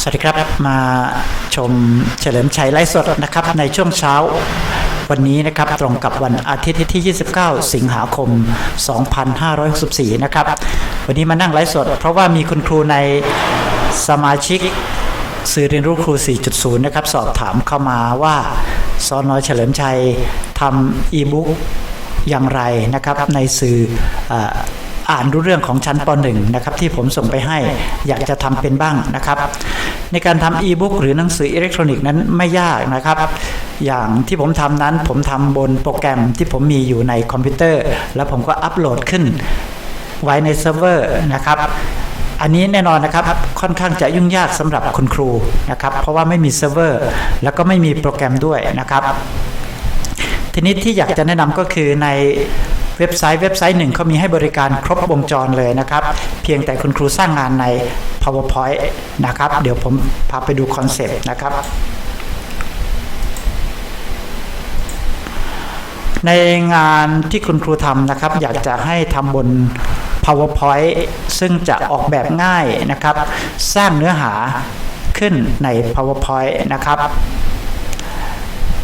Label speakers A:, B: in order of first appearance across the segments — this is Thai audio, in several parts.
A: สวัสดีครับมาชมเฉลิมชัยไลฟ์สดนะครับในช่วงเช้า วันนี้นะครับตรงกับวันอาทิตย์ที่ 29 สิงหาคม 2564 นะครับ วันนี้มานั่งไลฟ์สด เพราะว่ามีคุณครูในสมาชิกสื่อเรียนรู้ครู 4.0 นะครับ สอบถามเข้ามาว่าสอนอยเฉลิมชัยทำอีบุ๊กอย่างไรนะครับในสื่อ อ่านรู้เรื่องของชั้นป .1 นะครับที่ผมส่งไปให้อยากจะทำเป็นบ้างนะครับ ในการทำอีบุ๊กหรือหนังสืออิเล็กทรอนิกส์นั้นไม่ยากนะครับ อย่างที่ผมทำนั้นผมทำบนโปรแกรมที่ผมมีอยู่ในคอมพิวเตอร์ แล้วผมก็อัปโหลดขึ้นไว้ในเซิร์ฟเวอร์นะครับอันนี้แน่นอนนะครับค่อนข้างจะยุ่งยากสำหรับคุณครูนะครับ เพราะว่าไม่มีเซิร์ฟเวอร์แล้วก็ไม่มีโปรแกรมด้วยนะครับ ทีนี้ที่อยากจะแนะนำก็คือใน เว็บไซต์เว็บไซต์หนึ่งเขามีให้บริการครบวงจรเลยนะครับ เพียงแต่คุณครูสร้างงานใน powerpoint นะครับ เดี๋ยวผมพาไปดูคอนเซปต์นะครับในงานที่คุณครูทำนะครับ อยากจะให้ทำบน powerpoint ซึ่งจะออกแบบง่ายนะครับ สร้างเนื้อหาขึ้นใน powerpoint นะครับ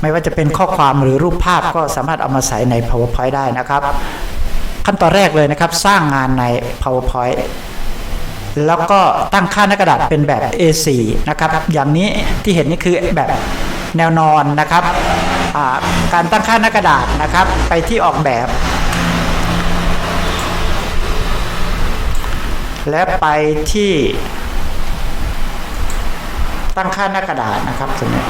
A: ไม่ว่าจะเป็นข้อความหรือรูปภาพก็สามารถเอามาใส่ใน powerpoint ได้นะครับ ขั้นตอนแรกเลยนะครับ สร้างงานใน powerpoint แล้วก็ตั้งค่าหน้ากระดาษเป็นแบบ A4 นะครับ อย่างนี้ที่เห็นนี่คือแบบแนวนอนนะครับ การตั้งค่าหน้ากระดาษนะครับ ไปที่ออกแบบ และไปที่ตั้งค่าหน้ากระดาษนะครับตรงนี้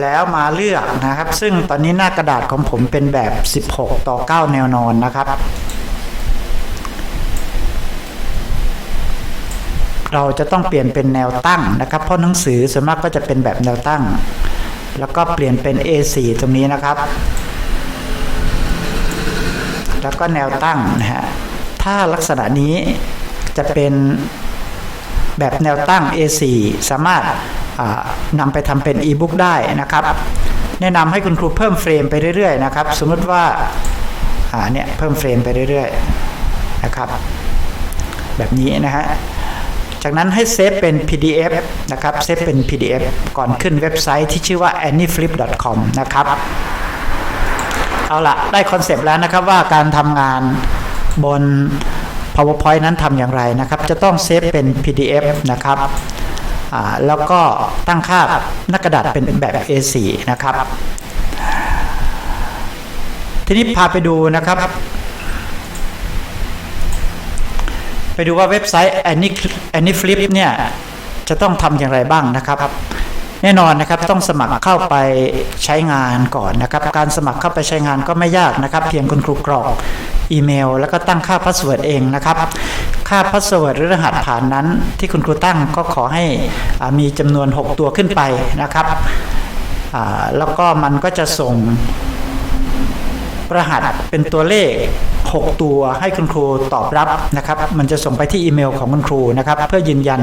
A: แล้วมาเลือกนะครับ ซึ่งตอนนี้หน้ากระดาษของผมเป็นแบบ 16 ต่อ 9 แนวนอนนะครับ เราจะต้องเปลี่ยนเป็นแนวตั้งนะครับ เพราะหนังสือส่วนมากก็จะเป็นแบบแนวตั้ง แล้วก็เปลี่ยนเป็น A4 ตรงนี้นะครับ แล้วก็แนวตั้งนะฮะถ้าลักษณะนี้จะเป็นแบบแนวตั้ง A4 สามารถ นำไปทำเป็นอีบุ๊กได้นะครับ แนะนำให้คุณครูเพิ่มเฟรมไปเรื่อยๆนะครับ สมมติว่าเนี่ยเพิ่มเฟรมไปเรื่อยๆนะครับ แบบนี้นะฮะจากนั้นให้เซฟเป็น PDF นะครับเซฟเป็น PDF ก่อนขึ้นเว็บไซต์ที่ชื่อว่า anyflip.com นะครับเอาละได้คอนเซปต์แล้วนะครับว่าการทำงานบน PowerPoint นั้นทำอย่างไรนะครับ จะต้องเซฟเป็น PDF นะครับ แล้วก็ตั้งค่าหน้ากระดาษเป็นแบบ A4 นะครับ ทีนี้พาไปดูนะครับ ไปดูว่าเว็บไซต์ Any AnyFlip เนี่ยจะต้องทำอย่างไรบ้างนะครับแน่นอนนะครับต้องสมัครเข้าไปใช้งานก่อนนะครับ การสมัครเข้าไปใช้งานก็ไม่ยากนะครับ เพียงคุณครูกรอก อีเมล แล้วก็ตั้งค่าพาสเวิร์ดเองนะครับ ค่าพาสเวิร์ดหรือรหัสผ่านนั้น ที่คุณครูตั้งก็ขอให้มีจำนวน 6 ตัวขึ้นไปนะครับแล้วก็มันก็จะส่งรหัสเป็นตัวเลข 6 ตัวให้คุณครูตอบรับนะครับ มันจะส่งไปที่อีเมลของคุณครูนะครับ เพื่อยืนยัน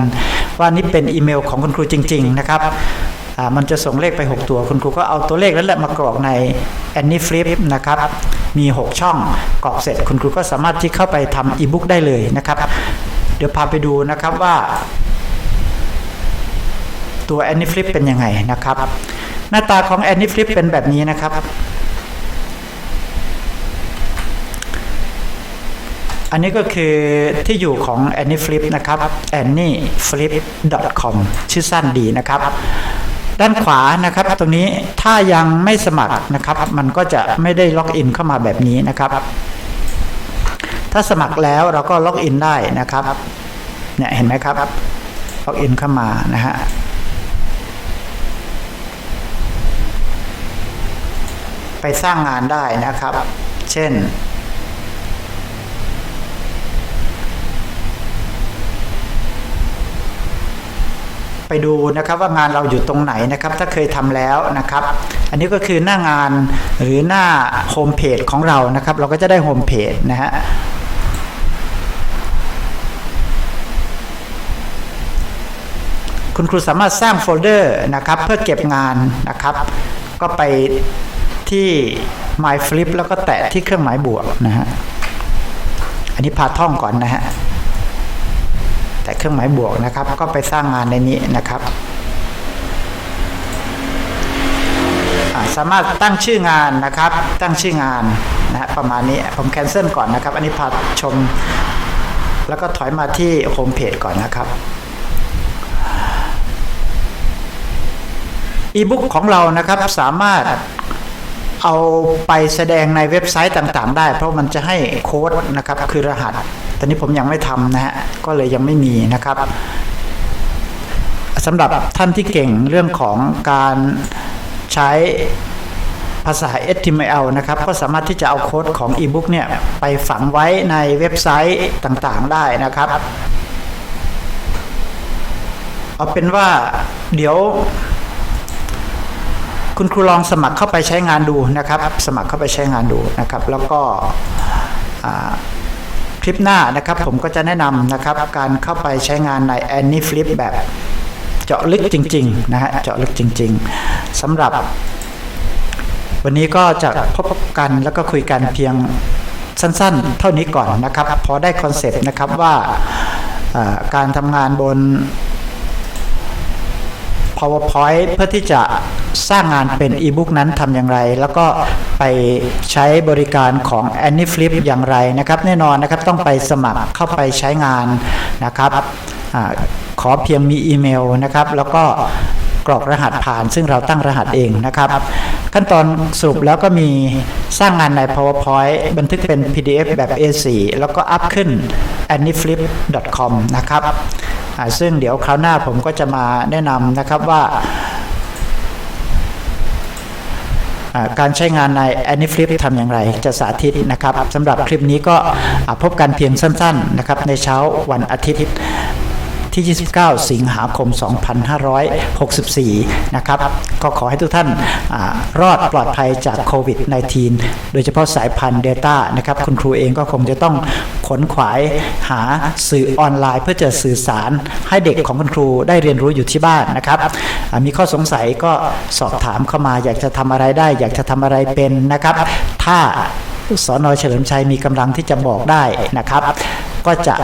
A: ว่านี่เป็นอีเมลของคุณครูจริง ๆ นะครับ มันจะส่งเลขไป 6 ตัว คุณครูก็เอาตัวเลขนั้นแหละมากรอกใน AnyFlip นะครับ มี 6 ช่องกรอกเสร็จ คุณครูก็สามารถที่เข้าไปทำอีบุ๊กได้เลยนะครับ เดี๋ยวพาไปดูนะครับว่า ตัว AnyFlip เป็นยังไงนะครับ หน้าตาของ AnyFlip เป็นแบบนี้นะครับ อันนี้ก็คือที่อยู่ของ AnyFlip นะครับ anyflip.com ชื่อสั้นดีนะครับ ด้านขวานะครับ ตรงนี้ถ้ายังไม่สมัครนะครับ มันก็จะไม่ได้ล็อกอินเข้ามาแบบนี้นะครับ ถ้าสมัครแล้วเราก็ล็อกอินได้นะครับเนี่ยเห็นไหมครับล็อกอินเข้ามานะฮะไปสร้างงานได้นะครับ เช่น ไปดูนะครับว่างานเราอยู่ตรงไหนนะครับ ถ้าเคยทำแล้วนะครับ อันนี้ก็คือหน้างานหรือหน้าโฮมเพจของเรานะครับ เราก็จะได้โฮมเพจนะฮะคุณครูสามารถสร้างโฟลเดอร์นะครับ เพื่อเก็บงานนะครับ ก็ไปที่ My Flip แล้วก็แตะที่เครื่องหมายบวกนะฮะ อันนี้พาท่องก่อนนะฮะ แต่เครื่องหมายบวกนะครับ ก็ไปสร้างงานในนี้นะครับสามารถตั้งชื่องานนะครับ ตั้งชื่องานนะฮะประมาณนี้ผมแคนเซิลก่อนนะครับ อันนี้พาชม แล้วก็ถอยมาที่โฮมเพจก่อนนะครับอีบุ๊กของเรานะครับสามารถเอาไปแสดงในเว็บไซต์ต่างๆ ได้ เพราะมันจะให้โค้ดนะครับคือรหัส ตอนนี้ผมยังไม่ทำนะฮะก็เลยยังไม่มีนะครับสำหรับท่านที่เก่งเรื่องของการใช้ภาษา HTML นะครับ ก็สามารถที่จะเอาโค้ดของอีบุ๊กเนี่ย ไปฝังไว้ในเว็บไซต์ต่างๆได้นะครับ เอาเป็นว่าเดี๋ยว คุณครูลองสมัครเข้าไปใช้งานดูนะครับ สมัครเข้าไปใช้งานดูนะครับ แล้วก็อ่า คลิปหน้านะครับ ผมก็จะแนะนำนะครับการเข้าไปใช้งานใน Annie Flip แบบเจาะลึกจริงๆนะฮะเจาะลึกจริง ๆสำหรับ วันนี้ก็จะพบกันแล้วก็คุยกันเพียงสั้นๆ เท่านี้ก่อนนะครับ พอได้คอนเซปต์นะครับว่าการทำงานบน PowerPoint เพื่อที่จะ สร้างงานเป็นอีบุ๊กนั้นทำอย่างไร แล้วก็ไปใช้บริการของ Annie Flip อย่างไรนะครับแน่นอนนะครับต้องไปสมัครเข้าไปใช้งานนะครับอขอเพียงมีอีเมลนะครับ แล้วก็กรอกรหัสผ่านซึ่งเราตั้งรหัสเองนะครับ ขั้นตอนสรุปแล้วก็มีสร้างงานใน PowerPoint บันทึกเป็น PDF แบบ A4 แล้วก็อัพขึ้น annieflip.com นะครับซึ่งเดี๋ยวคราวหน้าผมก็จะมาแนะนำนะครับว่า อ่า การใช้งานใน AnyFlip ทำอย่างไรจะสาธิตนะครับสำหรับคลิปนี้ก็พบกันเพียงสั้นๆนะครับในเช้าวันอาทิตย์ ที่ 29 สิงหาคม 2564 นะครับ ก็ขอให้ทุกท่านอรอดปลอดภัยจากโควิด -19 โดยเฉพาะสายพันธุ์เดต้านะครับ คุณครูเองก็คงจะต้องขนขวายหาสื่อออนไลน์ เพื่อจะสื่อสารให้เด็กของคุณครูได้เรียนรู้อยู่ที่บ้านนะครับ มีข้อสงสัยก็สอบถามเข้ามา อยากจะทำอะไรได้ อยากจะทำอะไรเป็นนะครับ ถ้าสอนอเฉลิมชัยมีกำลังที่จะบอกได้นะครับ ก็จะ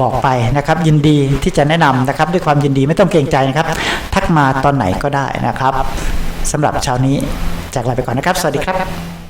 A: บอกไปนะครับ ยินดีที่จะแนะนำนะครับ ด้วยความยินดีไม่ต้องเกรงใจนะครับ ทักมาตอนไหนก็ได้นะครับสำหรับเช้านี้จากลาไปก่อนนะครับ สวัสดีครับ